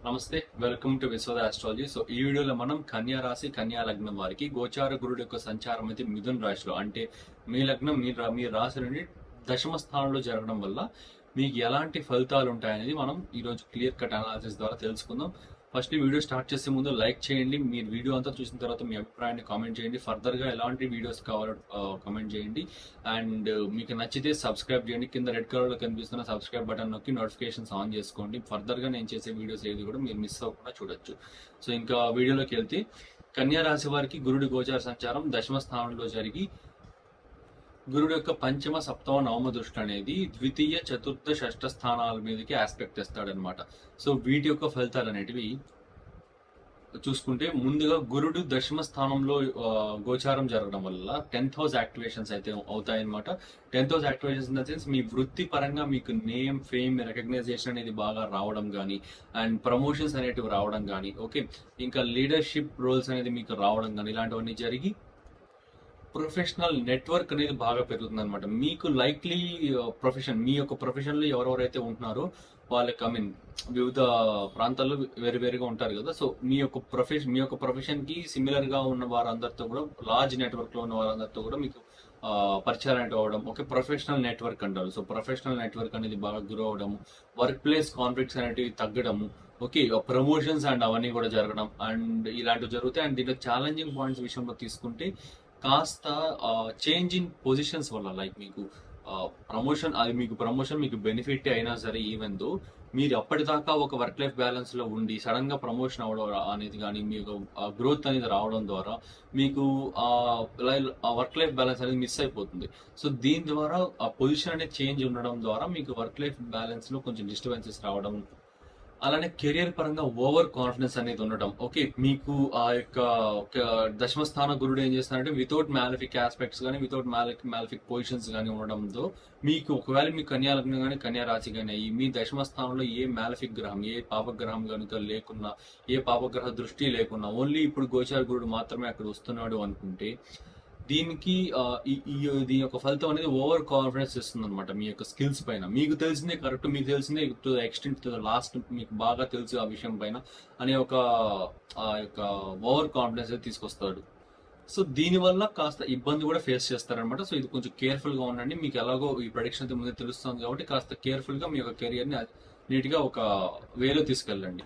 నమస్తే welcome to Vishwada astrology so ఈ వీడియోలో మనం కన్యా రాశి కన్యా లగ్నం వారికి గోచార గురుడు యొక్క సంచారం అయితే మిథున్ రాశిలో అంటే మీ లగ్నం మీ రా- మీ రాశి నుండి దశమ స్థానంలో జరగడం వల్ల మీకు ఎలాంటి ఫలితాలు ఉంటాయనేది మనం ఈ రోజు క్లియర్ కట్ అనాలిసిస్ ద్వారా తెలుసుకుందాం. ఫస్ట్ వీడియో స్టార్ట్ చేసే ముందు లైక్ చేయండి. మీరు వీడియో అంతా చూసిన తర్వాత మీ అభిప్రాయాన్ని కామెంట్ చేయండి. ఫర్దర్గా ఎలాంటి వీడియోస్ కావాలో కామెంట్ చేయండి. అండ్ uh, మీకు నచ్చితే సబ్స్క్రైబ్ చేయండి. కింద రెడ్ కలర్లో కనిపిస్తున్న సబ్స్క్రైబ్ బటన్ నొక్కి నోటిఫికేషన్స్ ఆన్ చేసుకోండి. ఫర్దర్గా నేను చేసే వీడియోస్ ఏది కూడా మీరు మిస్ అవ్వకుండా చూడొచ్చు. సో ఇంకా వీడియోలోకి వెళ్తే కన్యా రాశి వారికి గురుడి గోచార సంచారం దశమ స్థానంలో జరిగి గురుడు యొక్క పంచమ సప్తమ నవమ దృష్టి అనేది ద్వితీయ చతుర్థ షష్ఠ స్థానాల మీదకి ఆస్పెక్ట్ ఇస్తాడనమాట సో వీటి యొక్క ఫలితాలు అనేటివి చూసుకుంటే ముందుగా గురుడు దశమ స్థానంలో గోచారం జరగడం వల్ల టెన్త్ హౌస్ యాక్టివేషన్స్ అయితే అవుతాయన్నమాట. Tenth house activations in the sense మీ వృత్తి పరంగా మీకు నేమ్ ఫేమ్ రికగ్నైజేషన్ అనేది బాగా రావడం కానీ అండ్ ప్రమోషన్స్ అనేటివి రావడం కానీ ఓకే? ఇంకా లీడర్షిప్ రోల్స్ అనేది మీకు రావడం కానీ ఇలాంటివన్నీ జరిగి ప్రొఫెషనల్ నెట్వర్క్ అనేది బాగా పెరుగుతుంది అనమాట మీకు లైక్లీ ప్రొఫెషన్ uh, మీ యొక్క ప్రొఫెషన్లో ఎవరెవరైతే ఉంటున్నారో వాళ్ళకి ఐ మీన్ వివిధ ప్రాంతాల్లో వేరు వేరుగా ఉంటారు కదా. సో మీ యొక్క ప్రొఫెషన్ మీ యొక్క ప్రొఫెషన్కి సిమిలర్గా ఉన్న వారందరితో కూడా లార్జ్ నెట్వర్క్లో ఉన్న వారందరితో కూడా మీకు uh, పరిచయాలు అవ్వడం ఓకే ప్రొఫెషనల్ నెట్వర్క్ అంటారు. సో ప్రొఫెషనల్ నెట్వర్క్ అనేది బాగా గ్రో అవడం వర్క్ ప్లేస్ కాన్ఫ్లిక్ట్స్ అనేటివి తగ్గడము ఓకే ప్రమోషన్స్ అండ్ అవన్నీ కూడా జరగడం అండ్ ఇలాంటివి జరుగుతాయి. అండ్ దీంట్లో ఛాలెంజింగ్ పాయింట్స్ విషయంలో తీసుకుంటే కాస్త చేంజ్ ఇన్ పొజిషన్స్ వల్ల లైక్ మీకు ప్రమోషన్ అది మీకు ప్రమోషన్ మీకు బెనిఫిట్ అయినా సరే ఈవెన్ దో మీరు అప్పటిదాకా ఒక వర్క్ లైఫ్ బ్యాలెన్స్లో ఉండి సడన్గా ప్రమోషన్ అవడం అనేది కానీ మీకు గ్రోత్ అనేది రావడం ద్వారా మీకు ఆ వర్క్ లైఫ్ బ్యాలెన్స్ అనేది మిస్ అయిపోతుంది. సో దీని ద్వారా ఆ పొజిషన్ అనేది చేంజ్ ఉండడం ద్వారా మీకు వర్క్ లైఫ్ బ్యాలెన్స్లో కొంచెం డిస్టర్బెన్సెస్ రావడం అలానే కెరియర్ పరంగా ఓవర్ కాన్ఫిడెన్స్ అనేది ఉండటం. ఓకే మీకు ఆ యొక్క ఒక దశమ స్థాన గురుడు ఏం చేస్తారంటే వితౌట్ మ్యాలిఫిక్ ఆస్పెక్ట్స్ కానీ వితౌట్ మ్యాలిక్ మ్యాలిఫిక్ పొజిషన్స్ కానీ ఉండడంతో మీకు ఒకవేళ మీ కన్యాలగ్నం కానీ కన్యారాశి కానీ అయ్యి మీ దశమ స్థానంలో ఏ మ్యాలఫిక్ గ్రహం ఏ పాపగ్రహం కనుక లేకున్నా ఏ పాపగ్రహ దృష్టి లేకున్నా ఓన్లీ ఇప్పుడు గోచార గురుడు మాత్రమే అక్కడ వస్తున్నాడు అనుకుంటే దీనికి ఈ- ఈ దీని యొక్క ఫలితం అనేది ఓవర్ కాన్ఫిడెన్స్ ఇస్తుంది అనమాట మీ యొక్క స్కిల్స్ పైన. మీకు తెలిసిందే కరెక్ట్ మీకు తెలిసిందే టు ఎక్స్టెంట్ టు లాస్ట్ మీకు బాగా తెలుసు ఆ విషయం పైన అనే ఒక ఆ యొక్క ఓవర్ కాన్ఫిడెన్స్ అయితే తీసుకొస్తాడు. సో దీని వల్ల కాస్త ఇబ్బంది కూడా ఫేస్ చేస్తారనమాట సో ఇది కొంచెం కేర్ఫుల్గా ఉండండి. మీకు ఎలాగో ఈ ప్రొడిక్షన్ అయితే ముందే తెలుస్తుంది కాబట్టి కాస్త కేర్ఫుల్గా మీ యొక్క కెరియర్ని నీట్గా ఒక వేలో తీసుకెళ్ళండి.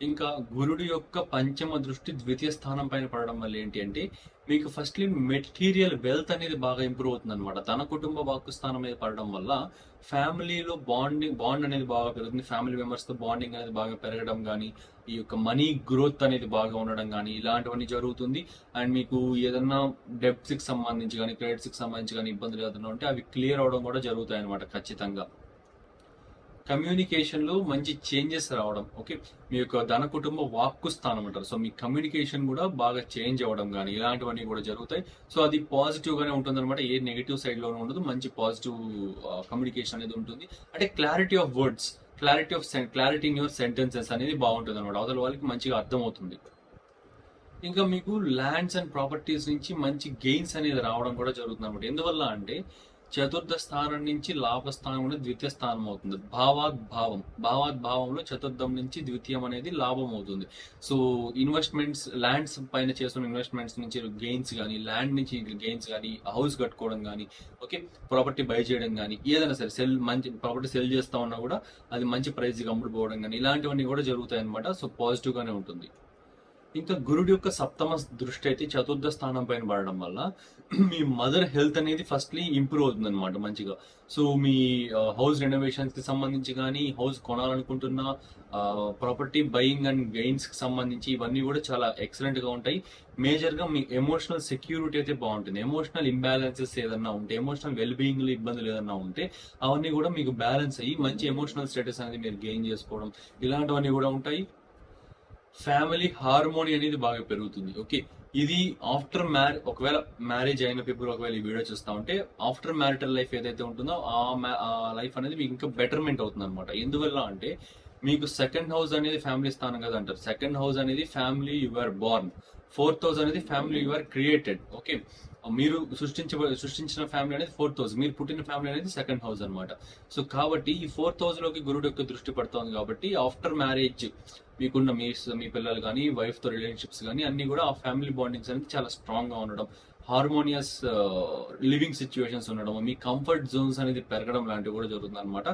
ఇంకా గురుడు యొక్క పంచమ దృష్టి ద్వితీయ స్థానం పైన పడడం వల్ల ఏంటి అంటే మీకు ఫస్ట్లీ మెటీరియల్ వెల్త్ అనేది బాగా ఇంప్రూవ్ అవుతుంది అనమాట తన కుటుంబ వాక్కు స్థానం మీద పడడం వల్ల ఫ్యామిలీలో బాండింగ్ బాండ్ అనేది బాగా పెరుగుతుంది. ఫ్యామిలీ మెంబర్స్తో బాండింగ్ అనేది బాగా పెరగడం కానీ ఈ యొక్క మనీ గ్రోత్ అనేది బాగా ఉండడం కానీ ఇలాంటివన్నీ జరుగుతుంది. అండ్ మీకు ఏదన్నా డెబ్ట్స్కి సంబంధించి కానీ క్రెడిట్స్కి సంబంధించి కానీ ఇబ్బందులు ఏదైనా ఉంటే అవి క్లియర్ అవడం కూడా జరుగుతాయి అనమాట ఖచ్చితంగా. కమ్యూనికేషన్లో మంచి చేంజెస్ రావడం ఓకే? మీ యొక్క ధన కుటుంబ వాక్కు స్థానం అంటారు. సో మీ కమ్యూనికేషన్ కూడా బాగా చేంజ్ అవ్వడం కానీ ఇలాంటివన్నీ కూడా జరుగుతాయి. సో అది పాజిటివ్ గానే ఉంటుంది అనమాట ఏ నెగిటివ్ సైడ్లోనే ఉండదు. మంచి పాజిటివ్ కమ్యూనికేషన్ అనేది ఉంటుంది. అంటే clarity of words clarity of clarity in your sentences అనేది బాగుంటుంది అనమాట అవతల వాళ్ళకి మంచిగా అర్థమవుతుంది. ఇంకా మీకు ల్యాండ్స్ అండ్ ప్రాపర్టీస్ నుంచి మంచి గెయిన్స్ అనేది రావడం కూడా జరుగుతుంది అనమాట ఎందువల్ల అంటే చతుర్థ స్థానం నుంచి లాభస్థానం అనేది ద్వితీయ స్థానం అవుతుంది. భావాద్భావం భావాద్భావంలో చతుర్థం నుంచి ద్వితీయం అనేది లాభం అవుతుంది. సో ఇన్వెస్ట్మెంట్స్ ల్యాండ్స్ పైన చేస్తున్న ఇన్వెస్ట్మెంట్స్ నుంచి గెయిన్స్ కానీ ల్యాండ్ నుంచి గెయిన్స్ కానీ హౌస్ కట్టుకోవడం కానీ ఓకే ప్రాపర్టీ బై చేయడం కానీ ఏదైనా సరే సెల్ మంచి ప్రాపర్టీ సెల్ చేస్తా ఉన్నా కూడా అది మంచి ప్రైస్ అమ్ముడుపోవడం కానీ ఇలాంటివన్నీ కూడా జరుగుతాయి అనమాట సో పాజిటివ్గానే ఉంటుంది. ఇంకా గురుడు యొక్క సప్తమ దృష్టి అయితే చతుర్థ స్థానం పైన పడడం వల్ల మీ మదర్ హెల్త్ అనేది ఫస్ట్లీ ఇంప్రూవ్ అవుతుంది అనమాట మంచిగా. సో మీ హౌస్ రెనోవేషన్స్కి సంబంధించి కానీ హౌస్ కొనాలనుకుంటున్న ప్రాపర్టీ బయింగ్ అండ్ గెయిన్స్కి సంబంధించి ఇవన్నీ కూడా చాలా ఎక్సలెంట్గా ఉంటాయి. మేజర్గా మీ ఎమోషనల్ సెక్యూరిటీ అయితే బాగుంటుంది. ఎమోషనల్ ఇంబ్యాలెన్సెస్ ఏదన్నా ఉంటే ఎమోషనల్ వెల్ బీయింగ్లో ఇబ్బందులు ఏదన్నా ఉంటే అవన్నీ కూడా మీకు బ్యాలెన్స్ అయ్యి మంచి ఎమోషనల్ స్టేటస్ అనేది మీరు గెయిన్ చేసుకోవడం ఇలాంటివన్నీ కూడా ఉంటాయి. ఫ్యామిలీ హార్మోని అనేది బాగా పెరుగుతుంది. ఓకే ఇది ఆఫ్టర్ మ్యారే ఒకవేళ మ్యారేజ్ అయిన పీపుల్ ఒకవేళ ఈ వీడియో చూస్తా ఉంటే ఆఫ్టర్ మ్యారిటల్ లైఫ్ ఏదైతే ఉంటుందో ఆ ఆ లైఫ్ అనేది మీకు ఇంకా బెటర్మెంట్ అవుతుంది అనమాట ఎందువల్ల అంటే మీకు సెకండ్ హౌస్ అనేది ఫ్యామిలీ స్థానం కదా అంటారు. సెకండ్ హౌస్ అనేది family you are born fourth house అనేది family you are created okay మీరు సృష్టించ సృష్టించిన ఫ్యామిలీ అనేది ఫోర్త్ హౌస్ మీరు పుట్టిన ఫ్యామిలీ అనేది సెకండ్ హౌస్ అనమాట సో కాబట్టి ఈ ఫోర్త్ హౌస్లోకి గురుడు యొక్క దృష్టి పడుతుంది కాబట్టి ఆఫ్టర్ మ్యారేజ్ మీకున్న మీ మీ పిల్లలు కానీ వైఫ్తో రిలేషన్షిప్స్ కానీ అన్ని కూడా ఆ ఫ్యామిలీ బాండింగ్స్ అనేది చాలా స్ట్రాంగ్గా ఉండడం. హార్మోనియస్ లివింగ్ సిచ్యువేషన్స్ ఉండడం మీ కంఫర్ట్ జోన్స్ అనేది పెరగడం లాంటివి కూడా జరుగుతుంది అనమాట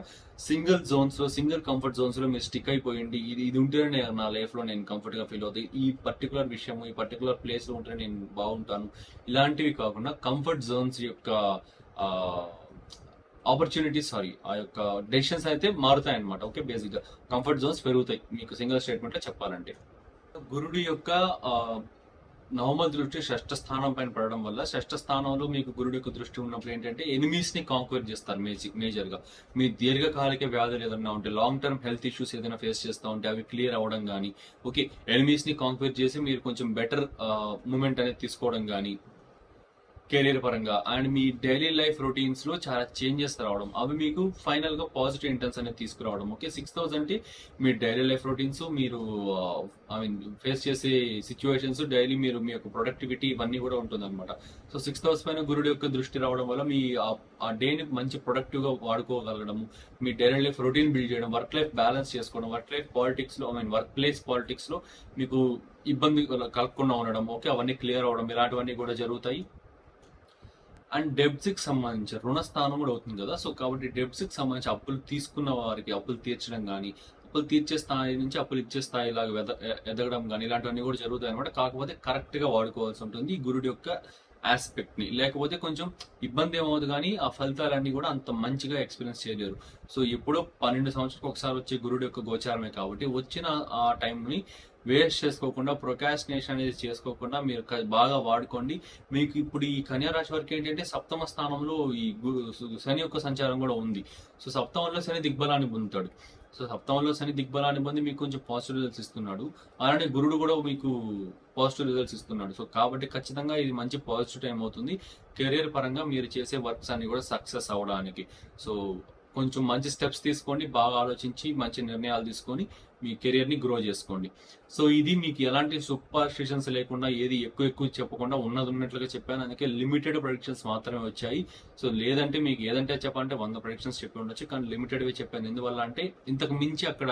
సింగిల్ జోన్స్లో సింగిల్ కంఫర్ట్ జోన్స్లో మీరు స్టిక్ అయిపోయింది ఇది ఇది ఉంటేనే నా లైఫ్లో నేను కంఫర్ట్గా ఫీల్ అవుతాయి ఈ పర్టికులర్ విషయం ఈ పర్టికులర్ ప్లేస్లో ఉంటే నేను బాగుంటాను. ఇలాంటివి కాకుండా కంఫర్ట్ జోన్స్ యొక్క ఆపర్చునిటీస్ సారీ ఆ యొక్క డెసిషన్స్ అయితే మారుతాయి అనమాట ఓకే బేసిక్గా కంఫర్ట్ జోన్స్ పెరుగుతాయి. మీకు సింగిల్ స్టేట్మెంట్లో చెప్పాలంటే. గురుడు యొక్క నవమ దృష్టి షష్ఠ స్థానం పైన పడడం వల్ల షష్ఠ స్థానంలో మీకు గురుడు యొక్క దృష్టి ఉన్నప్పుడు ఏంటంటే ఎనిమీస్ని కాంక్వర్ చేస్తారు మేజర్గా మీ దీర్ఘకాలిక వ్యాధులు ఏదైనా ఉంటే లాంగ్ టర్మ్ హెల్త్ ఇష్యూస్ ఏదైనా ఫేస్ చేస్తూ ఉంటే అవి క్లియర్ అవ్వడం కానీ ఓకే ఎనిమీస్ని కాంక్వర్ చేసి మీరు కొంచెం బెటర్ మూమెంట్ అనేది తీసుకోవడం కానీ కెరీర్ పరంగా అండ్ మీ డైలీ లైఫ్ రొటీన్స్లో చాలా చేంజెస్ రావడం అవి మీకు ఫైనల్గా పాజిటివ్ ఇంటెన్స్ అనేది తీసుకురావడం. ఓకే సిక్స్ థౌసండ్ అంటే మీ డైలీ లైఫ్ రొటీన్స్ మీరు ఐ మీన్ ఫేస్ చేసే సిచ్యువేషన్స్ డైలీ మీరు మీ యొక్క ప్రొడక్టివిటీ ఇవన్నీ కూడా ఉంటుంది అనమాట సో సిక్స్ థౌసండ్ పైన గురుడు యొక్క దృష్టి రావడం వల్ల మీ ఆ- ఆ డేని మంచి ప్రొడక్టివ్గా వాడుకోగలగడం మీ డైలీ లైఫ్ రొటీన్ బిల్డ్ చేయడం వర్క్ లైఫ్ బ్యాలెన్స్ చేసుకోవడం వర్క్ లైఫ్ పాలిటిక్స్లో ఐ మీన్ వర్క్ ప్లేస్ పాలిటిక్స్లో మీకు ఇబ్బంది కలగకుండా ఉండడం ఓకే అవన్నీ క్లియర్ అవడం ఇలాంటివన్నీ కూడా జరుగుతాయి. అండ్ డెబ్స్కి సంబంధించి రుణ స్థానం కూడా అవుతుంది కదా. సో కాబట్టి డెబ్స్కి సంబంధించి అప్పులు తీసుకున్న వారికి అప్పులు తీర్చడం కానీ అప్పులు తీర్చే స్థాయి నుంచి అప్పులు ఇచ్చే స్థాయిలాగా ఎదగడం కానీ ఇలాంటివన్నీ కూడా జరుగుతాయి అనమాట కాకపోతే కరెక్ట్గా వాడుకోవాల్సి ఉంటుంది. ఈ గురుడి యొక్క ఆస్పెక్ట్ని. లేకపోతే కొంచెం ఇబ్బంది ఏమవుతుంది కానీ ఆ ఫలితాలన్నీ కూడా అంత మంచిగా ఎక్స్పీరియన్స్ చేయలేరు. సో ఎప్పుడో పన్నెండు సంవత్సరాలకు ఒకసారి వచ్చే గురుడి యొక్క గోచారమే కాబట్టి వచ్చిన ఆ టైంని వేస్ట్ చేసుకోకుండా ప్రొకాస్టినేషన్ అనేది చేసుకోకుండా మీరు బాగా వాడుకోండి. మీకు ఇప్పుడు ఈ కన్యా రాశి వరకు ఏంటంటే సప్తమ స్థానంలో ఈ శని యొక్క సంచారం కూడా ఉంది. సో సప్తమంలో శని దిగ్బలాన్ని పొందుతాడు. సో సప్తమంలో శని దిగ్బలాన్ని పొంది మీకు కొంచెం పాజిటివ్ రిజల్ట్స్ ఇస్తున్నాడు. అలానే గురుడు కూడా మీకు పాజిటివ్ రిజల్ట్స్ ఇస్తున్నాడు. సో కాబట్టి ఖచ్చితంగా ఇది మంచి పాజిటివ్ టైం అవుతుంది. కెరీర్ పరంగా మీరు చేసే వర్క్స్ అన్ని కూడా సక్సెస్ అవడానికి సో కొంచెం మంచి స్టెప్స్ తీసుకోండి బాగా ఆలోచించి మంచి నిర్ణయాలు తీసుకొని మీ కెరియర్ని గ్రో చేసుకోండి. సో ఇది మీకు ఎలాంటి సూపర్స్టిషన్స్ లేకుండా ఏది ఎక్కువ ఎక్కువ చెప్పకుండా ఉన్నది ఉన్నట్లుగా చెప్పాను. అందుకే లిమిటెడ్ ప్రొడిక్షన్స్ మాత్రమే వచ్చాయి. సో లేదంటే మీకు ఏదంటే చెప్పాలంటే వంద ప్రొడిక్షన్స్ చెప్పి ఉండొచ్చు. కానీ లిమిటెడ్ చెప్పాను. ఎందువల్ల అంటే ఇంతకు మించి అక్కడ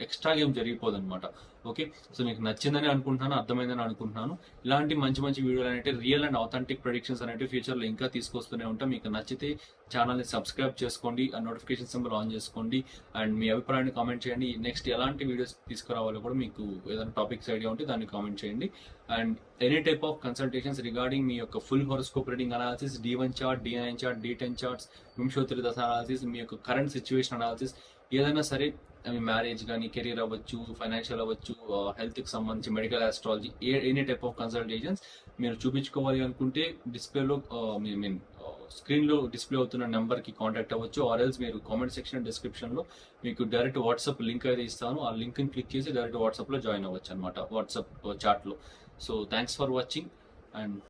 ఎక్స్ట్రా గేమ్ జరిగిపోదు అనమాట ఓకే? సో మీకు నచ్చిందని అనుకుంటున్నాను అర్థమైందని అనుకుంటున్నాను. ఇలాంటి మంచి మంచి వీడియోలు అనేవి రియల్ అండ్ అథెంటిక్ ప్రొడిక్షన్స్ అనేవి ఫ్యూచర్లో ఇంకా తీసుకొస్తూనే ఉంటాం. మీకు నచ్చితే ఛానల్ని సబ్స్క్రైబ్ చేసుకోండి. ఆ నోటిఫికేషన్ సింబల్ ఆన్ చేసుకోండి. అండ్ మీ అభిప్రాయాన్ని కామెంట్ చేయండి. నెక్స్ట్ ఎలాంటి వీడియోస్ తీసుకురావాలో కూడా మీకు ఏదైనా టాపిక్స్ ఐడియా ఉంటే దాన్ని కామెంట్ చేయండి. And any type of consultations regarding మీ యొక్క full horoscope reading analysis D one chart D nine chart D ten charts వింశోత్తరి దశ అనాలిసిస్ మీ యొక్క కరెంట్ సిచ్యువేషన్ అనాలిసిస్ ఏదైనా సరే మీ మ్యారేజ్ కానీ కెరీర్ అవ్వచ్చు ఫైనాన్షియల్ అవ్వచ్చు హెల్త్కి సంబంధించి medical astrology a any type of consultations మీరు చూపించుకోవాలి అనుకుంటే డిస్ప్లేలో మీన్ స్క్రీన్లో డిస్ప్లే అవుతున్న నెంబర్కి కాంటాక్ట్ అవ్వచ్చు ఆర్ ఎల్స్ మీరు కామెంట్ సెక్షన్ డిస్క్రిప్షన్లో మీకు డైరెక్ట్ వాట్సాప్ లింక్ అయితే ఇస్తాను. ఆ లింక్ని క్లిక్ చేసి డైరెక్ట్ వాట్సాప్లో జాయిన్ అవ్వచ్చు అనమాట వాట్సాప్ చాట్లో so thanks for watching and